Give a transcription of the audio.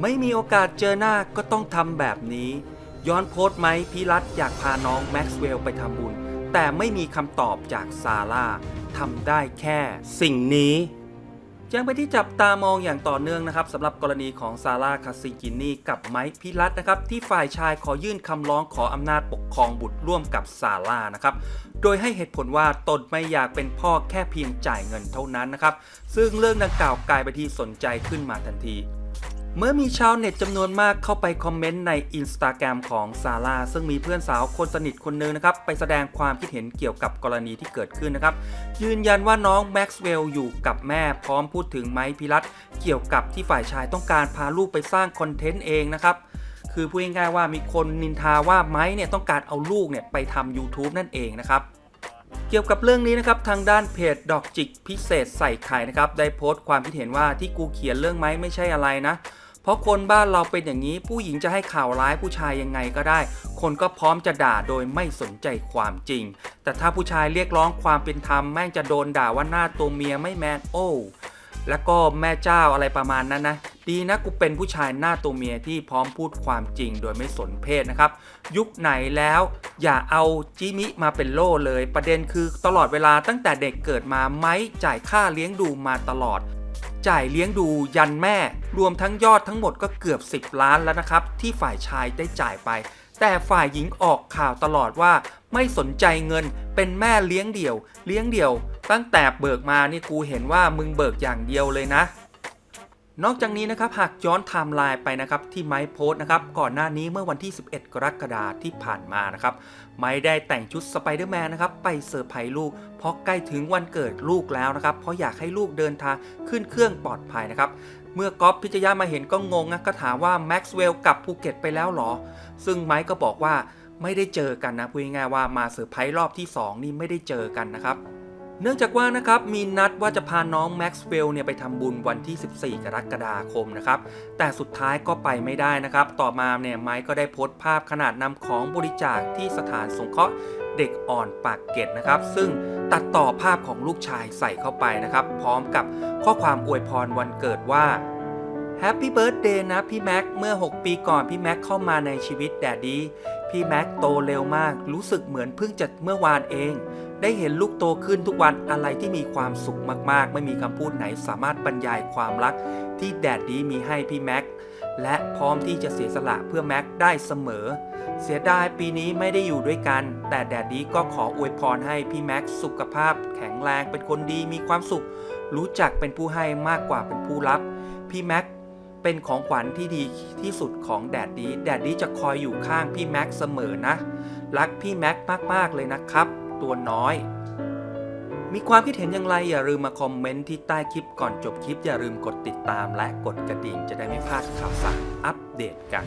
ไม่มีโอกาสเจอหน้าก็ต้องทำแบบนี้ ย้อนโพสต์ไหมพี่รัตอยากพาน้องแม็กซ์เวลล์ไปทำบุญ แต่ไม่มีคำตอบจากซาร่าทำได้แค่ สิ่งนี้ ยังไปนที่จับตามองอย่างต่อเนื่องนะครับสำหรับกรณีของซาร่าคาซิกินีกับไมค์พิรัตนะครับที่ฝ่ายชายขอยื่นคำร้องขออำนาจปกครองบุตรร่วมกับซาร่านะครับโดยให้เหตุผลว่าตนไม่อยากเป็นพ่อแค่เพียงจ่ายเงินเท่านั้นนะครับซึ่งเรื่องดังกล่าวกลายไปนที่สนใจขึ้นมาทันที เมื่อมีชาวเน็ตจำนวนมากเข้าไปคอมเมนต์ในอินสตาแกรมของซาร่าซึ่งมีเพื่อนสาวคนสนิทคนหนึงนะครับ ไปแสดงความคิดเห็นเกี่ยวกับกรณีที่เกิดขึ้นนะครับ ยืนยันว่าน้องแม็กซ์เวลล์อยู่กับแม่พร้อมพูดถึงไมค์พิรัตเกี่ยวกับที่ฝ่ายชายต้องการพาลูกไปสร้างคอนเทนต์เองนะครับ คือพูดง่ายๆว่ามีคนนินทาว่าไมค์เนี่ยต้องการเอาลูกเนี่ยไปทำ YouTube นั่นเองนะครับ เกี่ยวกับเรื่องนี้นะครับทางด้านเพจดอกจิกพิเศษใส่ไข่นะครับได้โพสต์ความคิดเห็นว่าที่กูเขียนเรื่องไม้ไม่ใช่อะไรนะ เพราะคนบ้านเราเป็นอย่างนี้ผู้หญิงจะให้ข่าวร้ายผู้ชายยังไงก็ได้ คนก็พร้อมจะด่าโดยไม่สนใจความจริง แต่ถ้าผู้ชายเรียกร้องความเป็นธรรมแม่งจะโดนด่าว่าหน้าตัวเมียไม่แมนโอ้แล้วก็แม่เจ้าอะไรประมาณนั้นนะ ดีนะกูเป็นผู้ชายหน้าตัวเมียที่พร้อมพูดความจริงโดยไม่สนเพศนะครับ ยุคไหนแล้วอย่าเอาจิมิมาเป็นโล่เลย ประเด็นคือตลอดเวลาตั้งแต่เด็กเกิดมาไม้จ่ายค่าเลี้ยงดูมาตลอด จ่ายเลี้ยงดูยันแม่ รวมทั้งยอดทั้งหมดก็เกือบ 10 ล้านแล้วนะครับ ที่ฝ่ายชายได้จ่ายไป แต่ฝ่ายหญิงออกข่าวตลอดว่าไม่สนใจเงินเป็นแม่เลี้ยงเดี่ยว เลี้ยงเดี่ยว ตั้งแต่เบิกมานี่กูเห็นว่ามึงเบิกอย่างเดียวเลยนะ นอกจากนี้นะครับหากย้อนไทม์ไลน์ไปนะครับที่ไม้โพสนะครับก่อนหน้านี้เมื่อวันที่ 11 กรกฎาคมที่ผ่านมานะครับไม้ได้แต่งชุดสไปเดอร์แมนนะครับไปเซอร์ไพรส์ลูก เพราะใกล้ถึงวันเกิดลูกแล้วนะครับเพราะอยากให้ลูกเดินทางขึ้นเครื่องปลอดภัยนะครับเมื่อก๊อฟพิจยามาเห็นก็งงนะก็ถามว่าแม็กซ์เวลล์กลับภูเก็ตไปแล้วเหรอ ซึ่งไม้ก็บอกว่าไม่ได้เจอกันนะพูดง่ายๆว่ามาเซอร์ไพรส์รอบที่ 2 นี่ไม่ได้เจอกันนะครับ เนื่องจากว่านะครับมีนัดว่าจะพาน้องแม็กซ์เวลล์เนี่ยไปทำบุญวันที่ 14 กรกฎาคมนะครับ แต่สุดท้ายก็ไปไม่ได้นะครับ ต่อมาเนี่ยไมค์ก็ได้โพสต์ภาพขนาดนำของบริจาคที่สถานสงเคราะห์เด็กอ่อนปากเกร็ดนะครับ ซึ่งตัดต่อภาพของลูกชายใส่เข้าไปนะครับ พร้อมกับข้อความอวยพรวันเกิดว่า แฮปปี้เบิร์ดเดย์นะพี่แม็ก เมื่อ 6 ปีก่อนพี่แม็กเข้ามาในชีวิตแดดดี้พี่แม็กโตเร็วมาก รู้สึกเหมือนเพิ่งจะเมื่อวานเอง ได้เห็นลูกโตขึ้นทุกวันอะไรที่มีความสุขมากๆ ไม่มีคำพูดไหนสามารถบรรยายความรัก ที่แดดดี้มีให้พี่แม็ก และพร้อมที่จะเสียสละเพื่อแม็กได้เสมอ เสียดายปีนี้ไม่ได้อยู่ด้วยกัน แต่แดดดี้ก็ขออวยพรให้พี่แม็กสุขภาพ แข็งแรงเป็นคนดีมีความสุข รู้จักเป็นผู้ให้มากกว่าเป็นผู้รับ พี่แม็ก เป็นของขวัญที่ดีที่สุดของแดดดี้แดดดี้จะคอยอยู่ข้างพี่แม็กเสมอนะ รักพี่แม็กมากๆเลยนะครับ ตัวน้อย มีความคิดเห็นอย่างไรอย่าลืมมาคอมเมนต์ที่ใต้คลิปก่อนจบคลิปอย่าลืมกดติดตามและกดกระดิ่งจะได้ไม่พลาดข่าวสารอัปเดตกัน